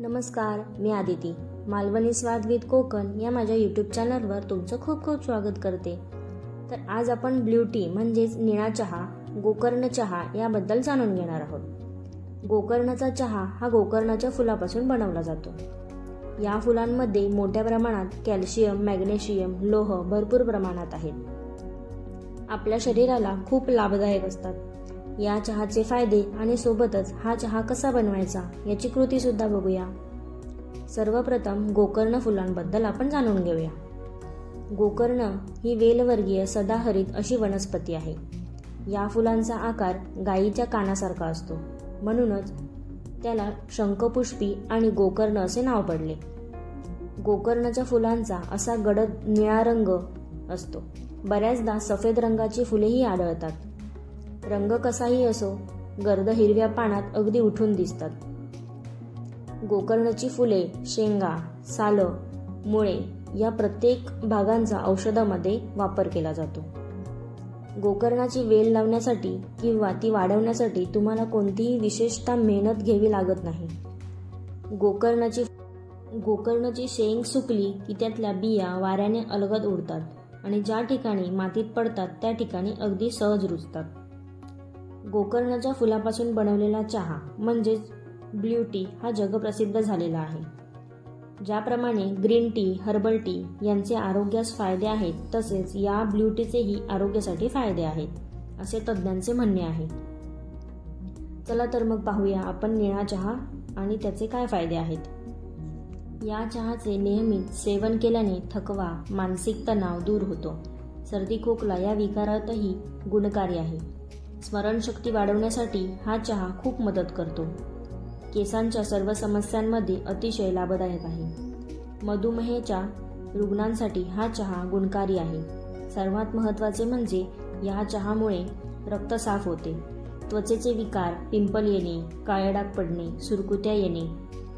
नमस्कार मी आदिती. मालवणी स्वाद विथ कोकण या माझ्या यूट्यूब चॅनलवर तुमचं खूप खूप स्वागत करते. तर आज आपण ब्ल्यू टी म्हणजेच निळा चहा गोकर्ण चहा याबद्दल जाणून घेणार आहोत. गोकर्णाचा चहा हा गोकर्णाच्या फुलापासून बनवला जातो. या फुलांमध्ये मोठ्या प्रमाणात कॅल्शियम मॅग्नेशियम लोह भरपूर प्रमाणात आहेत. आपल्या शरीराला खूप लाभदायक असतात. या चहाचे फायदे आणि सोबतच हा चहा कसा बनवायचा याची कृती सुद्धा बघूया. सर्वप्रथम गोकर्ण फुलांबद्दल आपण जाणून घेऊया. गोकर्ण ही वेलवर्गीय सदाहरित अशी वनस्पती आहे. या फुलांचा आकार गायीच्या कानासारखा असतो. म्हणूनच त्याला शंखपुष्पी आणि गोकर्ण असे नाव पडले. गोकर्णाच्या फुलांचा असा गडद निळा रंग असतो. बऱ्याचदा सफेद रंगाची फुलेही आढळतात. रंग कसाही असो गर्द हिरव्या पानात अगदी उठून दिसतात. गोकर्णाची फुले शेंगा सालं मुळे या प्रत्येक भागांचा औषधामध्ये वापर केला जातो. गोकर्णाची वेल लावण्यासाठी किंवा ती वाढवण्यासाठी तुम्हाला कोणतीही विशेषतः मेहनत घ्यावी लागत नाही. गोकर्णाची गोकर्णाची शेंग सुकली की त्यातल्या बिया वाऱ्याने अलगद उडतात आणि ज्या ठिकाणी मातीत पडतात त्या ठिकाणी अगदी सहज रुजतात. गोकर्णाच्या फुलापासून बनवलेला चहा म्हणजेच ब्ल्यू टी हा जगप्रसिद्ध झालेला आहे. ज्याप्रमाणे ग्रीन टी हर्बल टी यांचे आरोग्यास फायदे आहेत तसेच या ब्ल्यू टीचेही आरोग्यासाठी फायदे आहेत असे तज्ज्ञांचे म्हणणे आहे. चला तर मग पाहूया आपण निळा चहा आणि त्याचे काय फायदे आहेत. या चहाचे नेहमीच सेवन केल्याने थकवा मानसिक तणाव दूर होतो. सर्दी खोकला या विकारातही गुणकारी आहे. स्मरणशक्ती वाढवण्यासाठी हा चहा खूप मदत करतो. केसांच्या सर्व समस्यांमध्ये अतिशय लाभदायक आहे. मधुमेहाच्या रुग्णांसाठी हा चहा गुणकारी आहे. सर्वात महत्त्वाचे म्हणजे या चहामुळे रक्त साफ होते. त्वचेचे विकार पिंपल येणे काळे डाग पडणे सुरकुत्या येणे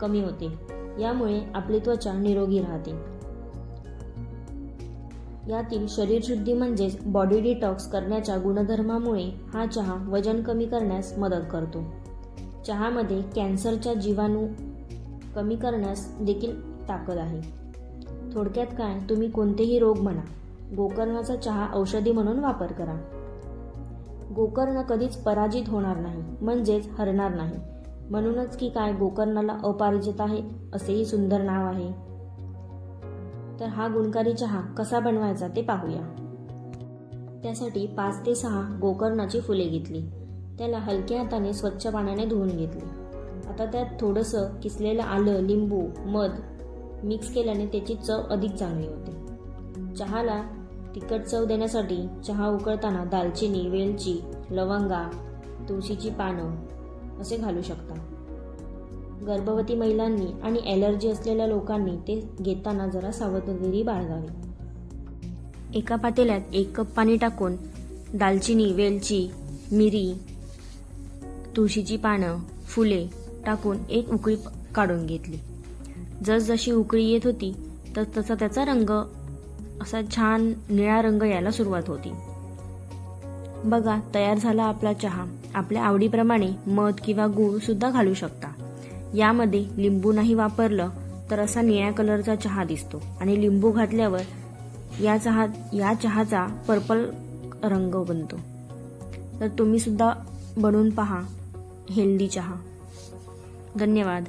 कमी होते. यामुळे आपली त्वचा निरोगी राहते. यातील शरीरशुद्धी म्हणजेच बॉडी डिटॉक्स करण्याच्या गुणधर्मामुळे हा चहा वजन कमी करण्यास मदत करतो. चहामध्ये कॅन्सरच्या जीवाणू कमी करण्यास देखील ताकद आहे. थोडक्यात काय? तुम्ही कोणतेही रोग म्हणा गोकर्णाचा चहा औषधी म्हणून वापर करा. गोकर्ण कधीच पराजित होणार नाही म्हणजेच हरणार नाही. म्हणूनच की काय? गोकर्णाला अपराजित आहे असेही सुंदर नाव आहे. तर हा गुणकारी चहा कसा बनवायचा ते पाहूया. त्यासाठी पाच ते सहा गोकर्णाची फुले घेतली. त्याला हलक्या हाताने स्वच्छ पाण्याने धुवून घेतले. आता त्यात थोडंसं किसलेलं आलं लिंबू मध मिक्स केल्याने त्याची चव अधिक चांगली होते. चहाला तिखट चव देण्यासाठी चहा उकळताना दालचिनी वेलची लवंगा तुळशीची पानं असे घालू शकता. गर्भवती महिलांनी आणि ॲलर्जी असलेल्या लोकांनी ते घेताना जरा सावधगिरी बाळगावी. एका पातेल्यात एक कप पाणी टाकून दालचिनी वेलची मिरी तुळशीची पानं फुले टाकून एक उकळी काढून घेतली. जसजशी उकळी येत होती तस तसा त्याचा रंग असा छान निळा रंग यायला सुरुवात होती. बघा तयार झाला आपला चहा. आपल्या आवडीप्रमाणे मध किंवा गूळ सुद्धा घालू शकता. यामध्ये लिंबू नाही वापरलं तर असा निळ्या कलरचा चहा दिसतो. आणि लिंबू घातल्यावर या चहा या चहाचा पर्पल रंग बनतो. तर तुम्ही सुद्धा बनवून पहा हेल्दी चहा. धन्यवाद.